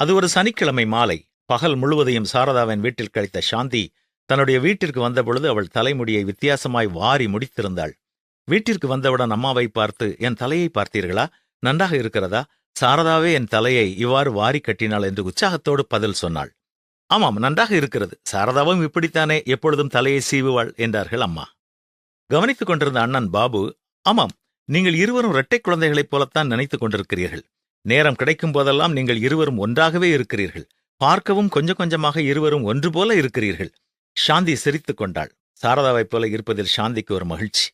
அது ஒரு சனிக்கிழமை மாலை. பகல் முழுவதையும் சாரதாவின் வீட்டில் கழித்த சாந்தி தன்னுடைய வீட்டிற்கு வந்தபொழுது அவள் தலைமுடியை வித்தியாசமாய் வாரி முடித்திருந்தாள். வீட்டிற்கு வந்தவுடன் அம்மாவை பார்த்து என் தலையை பார்த்தீர்களா? நன்றாக இருக்கிறதா? சாரதாவே என் தலையை இவ்வாறு வாரி கட்டினாள் என்று உற்சாகத்தோடு பதில் சொன்னாள். ஆமாம் நன்றாக இருக்கிறது. சாரதாவும் இப்படித்தானே எப்பொழுதும் தலையை சீவுவாள் என்றார்கள் அம்மா. கவனித்துக் கொண்டிருந்த அண்ணன் பாபு ஆமாம் நீங்கள் இருவரும் இரட்டை குழந்தைகளைப் போலத்தான் நினைத்துக் கொண்டிருக்கிறீர்கள். நேரம் கிடைக்கும் போதெல்லாம் நீங்கள் இருவரும் ஒன்றாகவே இருக்கிறீர்கள். பார்க்கவும் கொஞ்சம் கொஞ்சமாக இருவரும் ஒன்று போல இருக்கிறீர்கள். சாந்தி சிரித்துக் கொண்டாள். சாரதாவைப் போல இருப்பதில் சாந்திக்கு ஒரு மகிழ்ச்சி.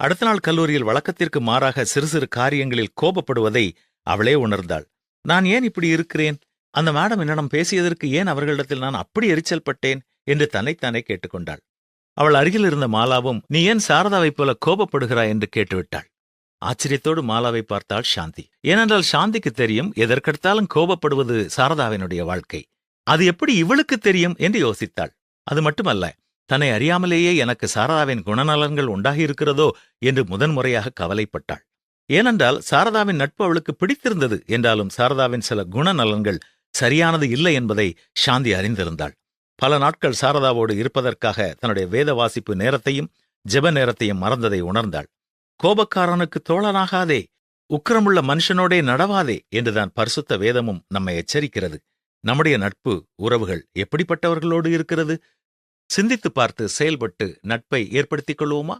அடுத்த நாள் கல்லூரியில் வழக்கத்திற்கு மாறாக சிறு சிறு காரியங்களில் கோபப்படுவதை அவளே உணர்ந்தாள். நான் ஏன் இப்படி இருக்கிறேன்? அந்த மேடம் என்னிடம் பேசியதற்கு ஏன் அவர்களிடத்தில் நான் அப்படி எரிச்சல் பட்டேன்? என்று தன்னைத்தானே கேட்டுக்கொண்டாள் அவள் அருகில் இருந்த மாலாவும் நீ ஏன் சாரதாவைப் போல கோபப்படுகிறாய்? என்று கேட்டுவிட்டாள். ஆச்சரியத்தோடு மாலாவை பார்த்தாள் சாந்தி. ஏனென்றால் சாந்திக்கு தெரியும் எதற்கெடுத்தாலும் கோபப்படுவது சாரதாவினுடைய வாழ்க்கை. அது எப்படி இவளுக்கு தெரியும் என்று யோசித்தாள். அது மட்டுமல்ல தன்னை அறியாமலேயே எனக்கு சாரதாவின் குணநலன்கள் உண்டாகியிருக்கிறதோ என்று முதன்முறையாக கவலைப்பட்டாள். ஏனென்றால் சாரதாவின் நட்பு அவளுக்கு பிடித்திருந்தது என்றாலும் சாரதாவின் சில குணநலன்கள் சரியானது இல்லை என்பதை சாந்தி அறிந்திருந்தாள். பல நாட்கள் சாரதாவோடு இருப்பதற்காக தன்னுடைய வேத வாசிப்பு நேரத்தையும் ஜெப நேரத்தையும் மறந்ததை உணர்ந்தாள். கோபக்காரனுக்கு தோழனாகாதே உக்கிரமுள்ள மனுஷனோடே நடவாதே என்றுதான் பரிசுத்த வேதமும் நம்மை எச்சரிக்கிறது. நம்முடைய நட்பு உறவுகள் எப்படிப்பட்டவர்களோடு இருக்கிறது? சிந்தித்து பார்த்து செயல்பட்டு நட்பை ஏற்படுத்திக் கொள்வோமா?